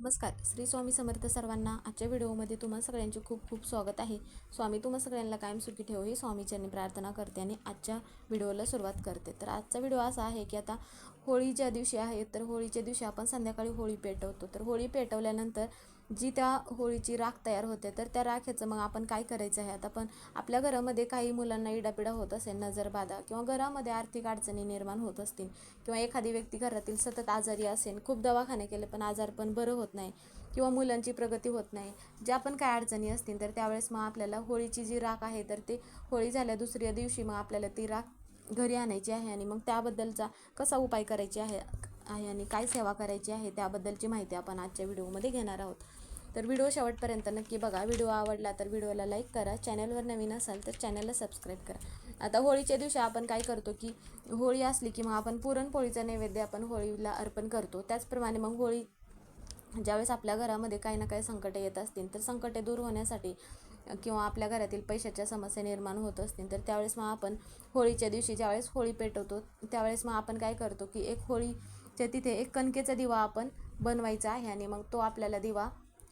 नमस्कार. श्री स्वामी समर्थ सर्वांना आजच्या व्हिडिओमध्ये तुम्हा सगळ्यांचे खूप खूप स्वागत आहे. स्वामी तुम्हा सगळ्यांना कायम सुखी ठेव ही स्वामीच्यांनी प्रार्थना करते आणि आजच्या व्हिडिओला सुरुवात करते. तर आजचा व्हिडिओ असा आहे की आता होळीच्या दिवशी आहे तर होळीच्या दिवशी आपण संध्याकाळी होळी पेटवतो. तर होळी पेटवल्यानंतर जी त्या होळीची राख तयार होते तर त्या राखेचं मग आपण काय करायचं आहे? आता पण आपल्या घरामध्ये काही मुलांना इडापिडा होत असेल नजरबाधा किंवा घरामध्ये आर्थिक अडचणी निर्माण होत असतील किंवा एखादी व्यक्ती घरातील सतत आजारी असेल खूप दवाखाने केले पण आजार पण बरं होत नाही किंवा मुलांची प्रगती होत नाही ज्या पण काय अडचणी असतील तर त्यावेळेस मग आपल्याला होळीची जी राख आहे तर ते होळी झाल्या दुसऱ्या दिवशी मग आपल्याला ती राख घरी आणायची आहे आणि मग त्याबद्दलचा कसा उपाय करायची आहे आहे आणि काय सेवा करायची आहे त्याबद्दलची माहिती आपण आजच्या व्हिडिओमध्ये घेणार आहोत. तर व्हिडिओ शेवटपर्यंत नक्की बघा. व्हिडिओ आवडला तर व्हिडिओला लाईक करा. चॅनलवर नवीन असाल तर चॅनलला सबस्क्राईब करा. आता होळीच्या दिवशी आपण काय करतो की होळी असली की मग आपण पुरणपोळीचा नैवेद्य आपण होळीला अर्पण करतो. त्याचप्रमाणे मग होळी ज्यावेळेस आपल्या घरामध्ये काही ना काही संकटे येत असतील तर संकटे दूर होण्यासाठी किंवा आपल्या घरातील पैशाच्या समस्या निर्माण होत असतील तर त्यावेळेस मग आपण होळीच्या दिवशी ज्यावेळेस होळी पेटवतो त्यावेळेस मग आपण काय करतो की एक होळीच्या तिथे एक कणकेचा दिवा आपण बनवायचा आहे आणि मग तो आपल्याला दिवा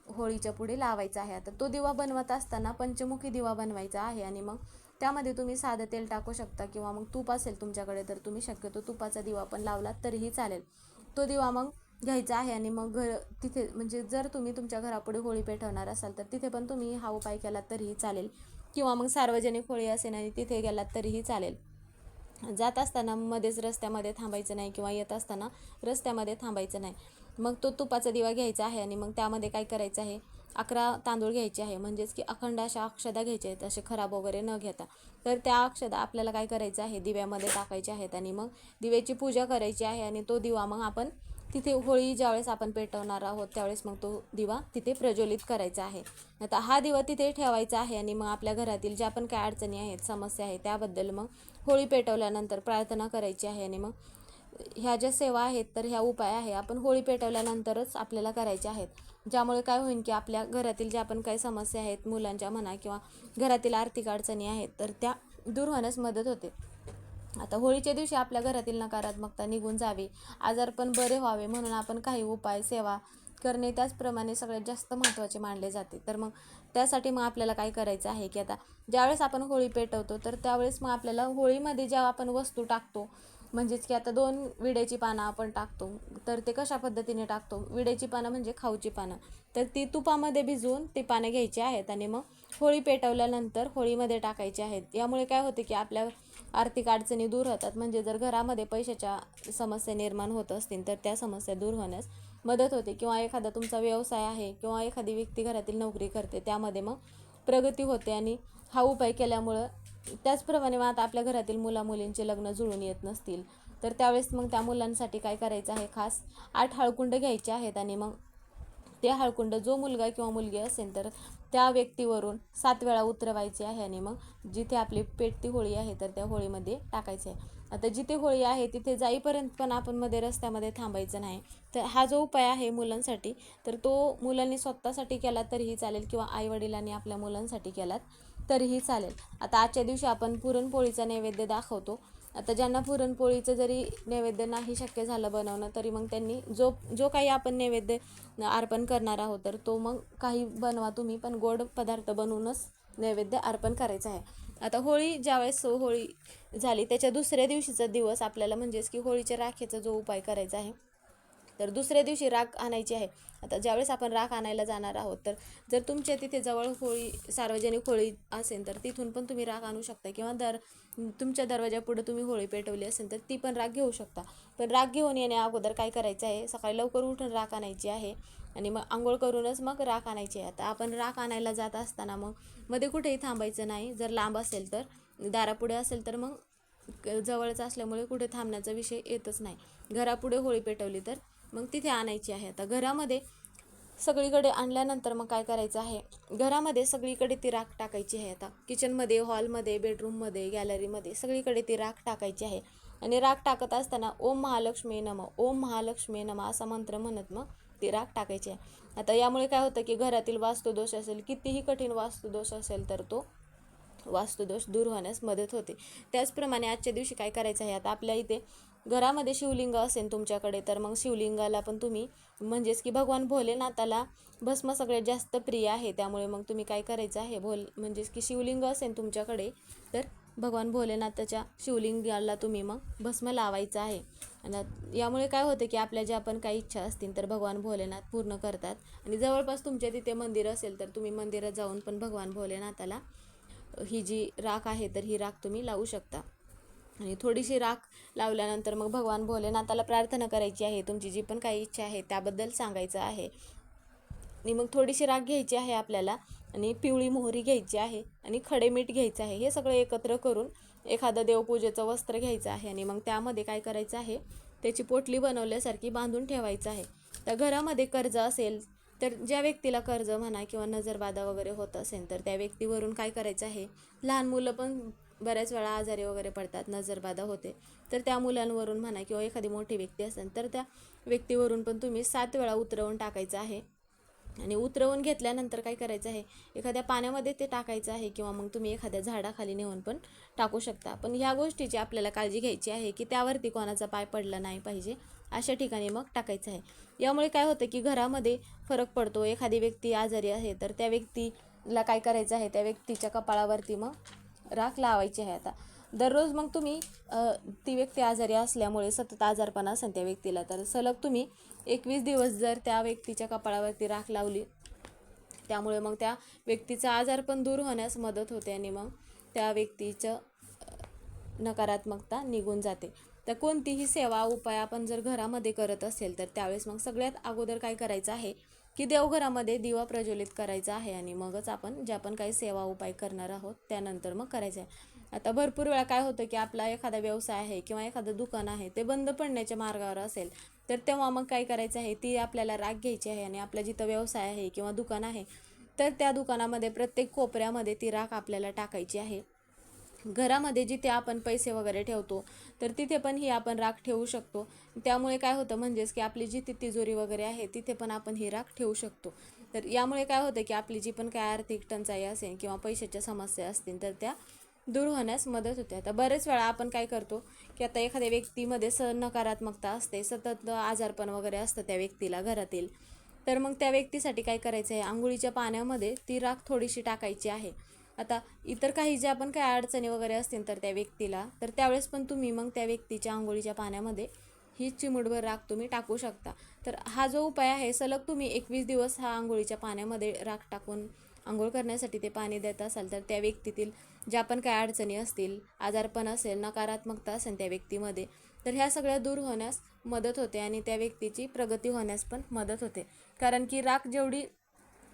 होळीच्या पुढे लावायचा आहे. आता तो दिवा बनवत असताना पंचमुखी दिवा बनवायचा आहे आणि मग त्यामध्ये तुम्ही साधं तेल टाकू शकता किंवा मग तूप असेल तुमच्याकडे तर तुम्ही शक्यतो तुपाचा दिवा पण लावला तरीही चालेल. तो दिवा मग घ्यायचा आहे आणि मग घर तिथे म्हणजे जर तुम्ही तुमच्या घरापुढे होळी पेटवणार असाल तर तिथे पण तुम्ही हा उपाय केलात तरीही चालेल. किंवा मग सार्वजनिक होळी असेल आणि तिथे गेलात तरीही चालेल. जात असताना मध्येच रस्त्यामध्ये थांबायचं नाही किंवा येत असताना रस्त्यामध्ये थांबायचं नाही. मग तो तुपाचा दिवा घ्यायचा आहे आणि मग त्यामध्ये काय करायचं आहे? अकरा तांदूळ घ्यायचे आहे. म्हणजेच की अखंड अशा अक्षदा घ्यायच्या आहेत असे खराब वगैरे न घेता. तर त्या अक्षदा आपल्याला काय करायचं आहे? दिव्यामध्ये टाकायच्या आहेत आणि मग दिव्याची पूजा करायची आहे आणि तो दिवा मग आपण तिथे होळी ज्यावेळेस आपण पेटवणार आहोत त्यावेळेस मग तो दिवा तिथे प्रज्वलित करायचा आहे. आता हा दिवा तिथे ठेवायचा आहे आणि मग आपल्या घरातील ज्या पण काय अडचणी आहेत समस्या आहेत त्याबद्दल मग होळी पेटवल्यानंतर प्रार्थना करायची आहे आणि मग ह्या ज्या सेवा आहेत तर ह्या उपाय आहे आपण होळी पेटवल्यानंतरच आपल्याला करायच्या आहेत. ज्यामुळे काय होईल की आपल्या घरातील ज्या पण काही समस्या आहेत मुलांच्या म्हणा किंवा घरातील आर्थिक अडचणी आहेत तर त्या दूर होण्यास मदत होते. आता होळीच्या दिवशी आपल्या घरातील नकारात्मकता निघून जावी. आजार पण बरे व्हावे म्हणून आपण काही उपाय सेवा करणे त्याचप्रमाणे सगळ्यात जास्त महत्त्वाचे मानले जाते. तर मग त्यासाठी मग आपल्याला काय करायचं आहे की आता ज्यावेळेस आपण होळी पेटवतो तर त्यावेळेस मग आपल्याला होळीमध्ये ज्या आपण वस्तू टाकतो म्हणजेच की आता दोन विड्याची पानं आपण टाकतो तर ते कशा पद्धतीने टाकतो? विड्याची पानं म्हणजे खाऊची पानं. तर ती तुपामध्ये भिजवून ती पानं घ्यायची आहेत आणि मग होळी पेटवल्यानंतर होळीमध्ये टाकायची आहेत. यामुळे काय होते की आपल्या आर्थिक अडचणी दूर होतात. म्हणजे जर घरामध्ये पैशाच्या समस्या निर्माण होत असतील तर त्या समस्या दूर होण्यास मदत होते किंवा एखादा तुमचा व्यवसाय आहे किंवा एखादी व्यक्ती घरातील नोकरी करते त्यामध्ये मग प्रगती होते आणि हा उपाय केल्यामुळं त्याचप्रमाणे मग आता आपल्या घरातील मुलामुलींचे लग्न जुळून येत नसतील. तर त्यावेळेस मग त्या मुलांसाठी काय करायचं आहे? खास आठ हळकुंड घ्यायचे आहेत आणि मग ते हळकुंड जो मुलगा किंवा मुलगी असेल तर त्या व्यक्तीवरून सात वेळा उतरवायचे आहे आणि मग जिथे आपली पेटती होळी आहे तर त्या होळीमध्ये टाकायचे आहे. आता जिथे होळी आहे तिथे जाईपर्यंत पण आपण मध्ये रस्त्यामध्ये थांबायचं नाही. तर हा जो उपाय आहे मुलांसाठी तर तो मुलांनी स्वतःसाठी केला तरीही चालेल किंवा आईवडिलांनी आपल्या मुलांसाठी केलात तरीही चालेल. आता आजच्या दिवशी आपण पुरणपोळीचा नैवेद्य दाखवतो. आता ज्यांना पुरणपोळीचं जरी नैवेद्य नाही शक्य झालं बनवणं तरी मग त्यांनी जो जो काही आपण नैवेद्य अर्पण करणार आहोत तर तो मग काही बनवा तुम्ही पण गोड पदार्थ बनवूनच नैवेद्य अर्पण करायचं आहे. आता होळी ज्यावेळेस होळी झाली त्याच्या दुसऱ्या दिवशीचा दिवस आपल्याला म्हणजेच की होळीच्या राखेचा जो उपाय करायचा आहे तर दुसऱ्या दिवशी राख आणायची आहे. आता ज्यावेळेस आपण राख आणायला जाणार आहोत तर जर तुमच्या तिथे जवळ होळी सार्वजनिक होळी असेल तर तिथून पण तुम्ही राख आणू शकता किंवा दर तुमच्या दरवाजापुढे तुम्ही होळी पेटवली असेल तर ती पण राख घेऊ शकता. पण राख घेऊन येण्या अगोदर काय करायचं आहे? सकाळी लवकर उठून राख आणायची आहे आणि मग आंघोळ करूनच मग राख आणायची आहे. आता आपण राख आणायला जात असताना मग मध्ये कुठेही थांबायचं नाही. जर लांब असेल तर दारापुढे असेल तर मग जवळच असल्यामुळे कुठे थांबण्याचा विषय येतच नाही. घरापुढे होळी पेटवली तर मग तिथे आणायची आहे. आता घरामध्ये सगळीकडे आणल्यानंतर मग काय करायचं आहे? घरामध्ये सगळीकडे ती राख टाकायची आहे आता. किचनमध्ये हॉलमध्ये बेडरूममध्ये गॅलरीमध्ये सगळीकडे ती राख टाकायची आहे. आणि राख टाकत असताना ओम महालक्ष्मी नम ओम महालक्ष्मी नम असा मंत्र म्हणत मग ती राख टाकायची आहे. आता यामुळे काय होतं की घरातील वास्तुदोष असेल कितीही कठीण वास्तुदोष असेल तर तो वास्तुदोष दूर होण्यास मदत होते. त्याचप्रमाणे आजच्या दिवशी काय करायचं आहे? आता आपल्या इथे घरामध्ये शिवलिंग असेल तुमच्याकडे तर मग शिवलिंगाला पण तुम्ही म्हणजेच की भगवान भोलेनाथाला भस्म सगळ्यात जास्त प्रिय आहे. त्यामुळे मग तुम्ही काय करायचं आहे? भोल म्हणजेच की शिवलिंग असेल तुमच्याकडे तर भगवान भोलेनाथाच्या शिवलिंगाला तुम्ही मग भस्म लावायचं आहे. आणि यामुळे काय होतं की आपल्या ज्या पण काही इच्छा असतील तर भगवान भोलेनाथ पूर्ण करतात. आणि जवळपास तुमच्या तिथे मंदिर असेल तर तुम्ही मंदिरात जाऊन पण भगवान भोलेनाथाला ही जी राख आहे तर ही राख तुम्ही लावू शकता. आणि थोडीशी राख लावल्यानंतर मग भगवान भोलेनाथाला प्रार्थना करायची आहे. तुमची जी पण काही इच्छा आहे त्याबद्दल सांगायचं आहे. आणि मग थोडीशी राख घ्यायची आहे आपल्याला आणि पिवळी मोहरी घ्यायची आहे आणि खडे मीठ घ्यायचं आहे. हे सगळं एकत्र करून एखादं देवपूजेचं वस्त्र घ्यायचं आहे. आणि मग त्यामध्ये काय करायचं आहे? त्याची पोटली बनवल्यासारखी बांधून ठेवायचं आहे. त्या घरामध्ये कर्ज असेल तर ज्या व्यक्तीला कर्ज म्हणा किंवा नजरबाधा वगैरे होत असेल तर त्या व्यक्तीवरून काय करायचं आहे? लहान मुलं पण बऱ्याच वेळा आजारी वगैरे पडतात नजरबाधा होते. तर त्या मुलांवरून म्हणा किंवा एखादी मोठी व्यक्ती असेल तर त्या व्यक्तीवरून पण तुम्ही सात वेळा उतरवून टाकायचं आहे. आणि उतरवून घेतल्यानंतर काय करायचं आहे? एखाद्या पाण्यामध्ये ते टाकायचं आहे किंवा मग तुम्ही एखाद्या झाडाखाली नेऊन पण टाकू शकता. पण ह्या गोष्टीची आपल्याला काळजी घ्यायची आहे की त्यावरती कोणाचा पाय पडला नाही पाहिजे. अशा ठिकाणी मग टाकायचं आहे. यामुळे काय होतं की घरामध्ये फरक पडतो. एखादी व्यक्ती आजारी आहे तर त्या व्यक्तीला काय करायचं आहे? त्या व्यक्तीच्या कपाळावरती मग राख लावायची आहे आता. दररोज मग तुम्ही ती व्यक्ती आजारी असल्यामुळे सतत आजारपणा असेल त्या व्यक्तीला तर सलग तुम्ही एकवीस दिवस जर त्या व्यक्तीच्या कपाळावरती राख लावली त्यामुळे मग त्या व्यक्तीचा आजार पण दूर होण्यास मदत होते आणि मग त्या व्यक्तीचं नकारात्मकता निघून जाते. तर कोणतीही सेवा उपाय आपण जर घरामध्ये करत असेल तर त्यावेळेस मग सगळ्यात अगोदर काय करायचं आहे? की देवघरामध्ये दिवा प्रज्वलित करायचा आहे आणि मगच आपण ज्या पण काही सेवा उपाय करणार आहोत त्यानंतर मग करायचं आहे. आता भरपूर वेळा काय होतं की आपला एखादा व्यवसाय आहे किंवा एखादं दुकान आहे ते बंद पडण्याच्या मार्गावर असेल तर तेव्हा मग काय करायचं आहे? ती आपल्याला राख घ्यायची आहे आणि आपला जिथं व्यवसाय आहे किंवा दुकान आहे तर त्या दुकानामध्ये प्रत्येक कोपऱ्यामध्ये ती राख आपल्याला टाकायची आहे. घरामध्ये जिथे आपण पैसे वगैरे ठेवतो तर तिथे पण ही आपण राख ठेवू शकतो. त्यामुळे काय होतं म्हणजेच की आपली जी ती तिजोरी वगैरे आहे तिथे पण आपण ही राख ठेवू शकतो. तर यामुळे काय होतं की आपली जी पण काय आर्थिक टंचाई असेल किंवा पैशाच्या समस्या असतील तर त्या दूर होण्यास मदत होते. आता बरेच वेळा आपण काय करतो की आता एखाद्या व्यक्तीमध्ये स नकारात्मकता असते सतत आजारपण वगैरे असतं त्या व्यक्तीला घरातील. तर मग त्या व्यक्तीसाठी काय करायचं आहे आंघोळीच्या पाण्यामध्ये ती राख थोडीशी टाकायची आहे. आता इतर काही ज्या पण काय अडचणी वगैरे असतील तर त्या व्यक्तीला तर त्यावेळेस पण तुम्ही मग त्या व्यक्तीच्या आंघोळीच्या पाण्यामध्ये ही चिमुटभर राख तुम्ही टाकू शकता. तर हा जो उपाय आहे सलग तुम्ही एकवीस दिवस हा आंघोळीच्या पाण्यामध्ये राख टाकून आंघोळ करण्यासाठी ते पाणी देत असाल तर त्या व्यक्तीतील ज्या पण काय अडचणी असतील आजारपण असेल नकारात्मकता असेल त्या व्यक्तीमध्ये तर ह्या सगळ्या दूर होण्यास मदत होते आणि त्या व्यक्तीची प्रगती होण्यास पण मदत होते. कारण की राख जेवढी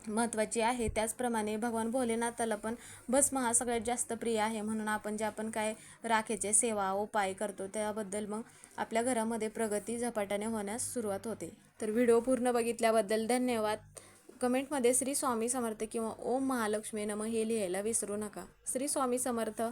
महत्त्वाची आहे. त्याचप्रमाणे भगवान भोलेनाथाला पण भस्म हा सगळ्यात जास्त प्रिय आहे. म्हणून आपण ज्या पण काय राखेचे सेवा उपाय करतो त्याबद्दल मग आपल्या घरामध्ये प्रगती झपाट्याने होण्यास सुरुवात होते. तर व्हिडिओ पूर्ण बघितल्याबद्दल धन्यवाद. कमेंटमध्ये श्री स्वामी समर्थ किंवा ओम महालक्ष्मी नम हे लिहायला विसरू नका. श्री स्वामी समर्थ.